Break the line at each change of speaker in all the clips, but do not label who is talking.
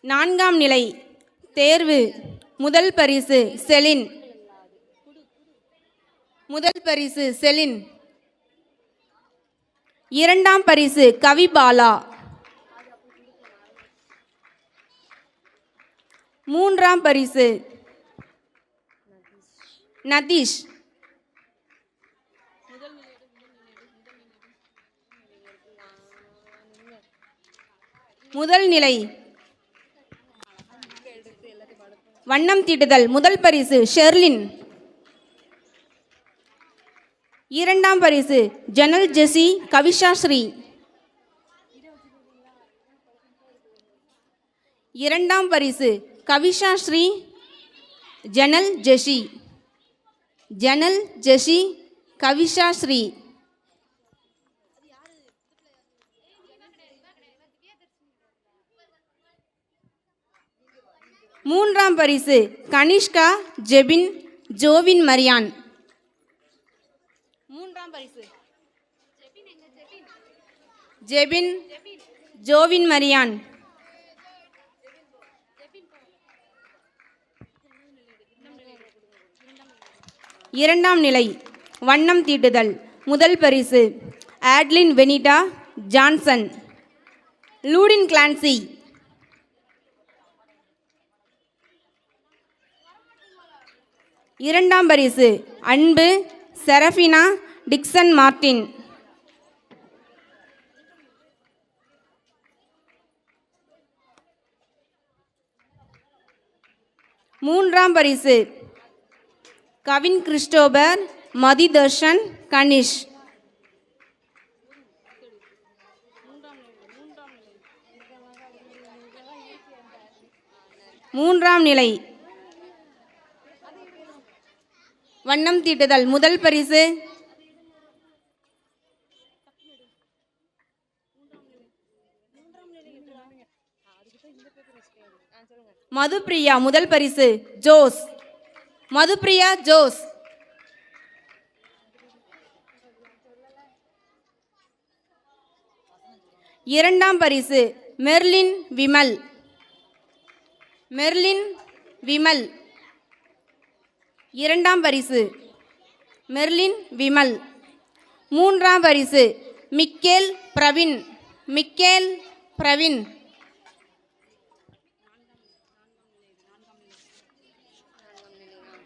நான்காம் நிலை தேர்வு முதல் பரிசு செலின். முதல் பரிசு செலின். இரண்டாம் பரிசு கவிபாலா மூன்றாம் பரிசு நதீஷ். முதல் நிலை வண்ணம் தீட்டுதல். முதல் பரிசு ஷெர்லின். இரண்டாம் பரிசு ஜனல் ஜெசி கவிஷா ஸ்ரீ இரண்டாம் பரிசு கவிஷா ஸ்ரீ ஜனல் ஜெஷி ஜனல் ஜெஷி கவிஷா ஸ்ரீ மூன்றாம் பரிசு கனிஷ்கா ஜெபின் ஜோவின் மரியான். மூன்றாம் பரிசு. ஜெபின் ஜோவின் மரியான். இரண்டாம் நிலை வண்ணம் தீட்டுதல். முதல் பரிசு ஆட்லின் வெனிடா ஜான்சன். லூடின் கிளான்சி இரண்டாம் பரிசு அன்பு செரஃபினா டிக்சன் மார்ட்டின். மூன்றாம் பரிசு கவின் கிறிஸ்டோபர் மதிதர்ஷன் கனிஷ். மூன்றாம் நிலை வண்ணம் தீட்டுதல். முதல் பரிசு. மதுப்பிரியா முதல் பரிசு. ஜோஸ். மதுப்பிரியா ஜோஸ். இரண்டாம் பரிசு. மெர்லின் விமல். மெர்லின் விமல். இரண்டாம் பரிசு மெர்லின் விமல். மூன்றாம் பரிசு மிக்கேல் பிரவின் மிக்கேல் பிரவின்.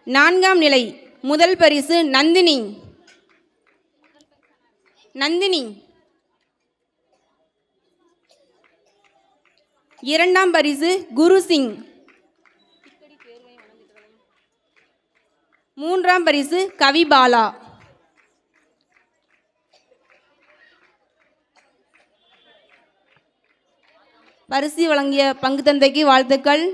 நான்காம் நிலை முதல் பரிசு நந்தினி. நந்தினி. இரண்டாம் பரிசு குரு சிங். மூன்றாம் பரிசு கவிபாலா பரிசு வழங்கிய பங்கு தந்தைக்கு வாழ்த்துக்கள்.